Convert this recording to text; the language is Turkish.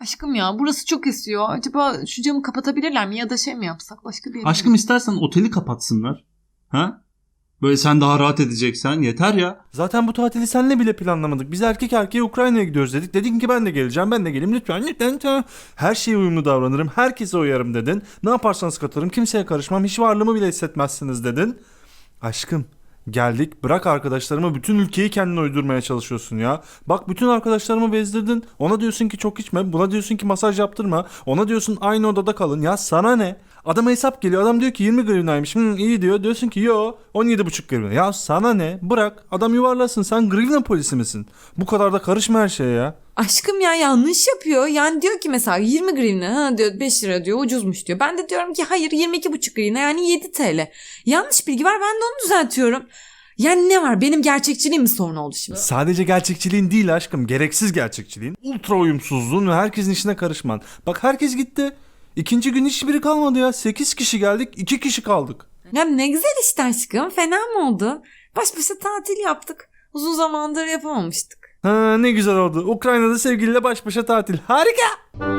Aşkım ya burası çok esiyor. Acaba şu camı kapatabilirler mi ya da şey mi yapsak başka bir yere mi? Aşkım istersen oteli kapatsınlar. Ha? Böyle sen daha rahat edeceksen yeter ya. Zaten bu tatili seninle bile planlamadık. Biz erkek erkeğe Ukrayna'ya gidiyoruz dedik. Dedin ki ben de geleceğim, ben de geleyim. Lütfen, lütfen, lütfen. Her şeye uyumlu davranırım. Herkese uyarım dedin. Ne yaparsanız katılırım. Kimseye karışmam. Hiç varlığımı bile hissetmezsiniz dedin. Aşkım geldik. Bırak arkadaşlarıma bütün ülkeyi kendine uydurmaya çalışıyorsun ya. Bak bütün arkadaşlarımı bezdirdin. Ona diyorsun ki çok içme. Buna diyorsun ki masaj yaptırma. Ona diyorsun aynı odada kalın. Ya sana ne? Adama hesap geliyor. Adam diyor ki 20 grivnaymış. Hmm, iyi diyor. Diyorsun ki yo 17,5 grivna. Ya sana ne? Bırak. Adam yuvarlasın. Sen grivna polisi misin? Bu kadar da karışma her şeye ya. Aşkım ya yanlış yapıyor. Yani diyor ki mesela 20 grivna ha diyor 5 lira diyor ucuzmuş diyor. Ben de diyorum ki hayır 22,5 grivna yani 7 TL. Yanlış bilgi var ben de onu düzeltiyorum. Yani ne var benim gerçekçiliğim mi sorun oldu şimdi? Sadece gerçekçiliğin değil aşkım. Gereksiz gerçekçiliğin. Ultra uyumsuzluğun ve herkesin işine karışman. Bak herkes gitti. İkinci gün hiçbiri kalmadı ya. 8 kişi geldik 2 kişi kaldık. Ya ne güzel işte aşkım fena mı oldu? Baş başa tatil yaptık. Uzun zamandır yapamamıştık. Ha, ne güzel oldu. Ukrayna'da sevgiliyle baş başa tatil. Harika.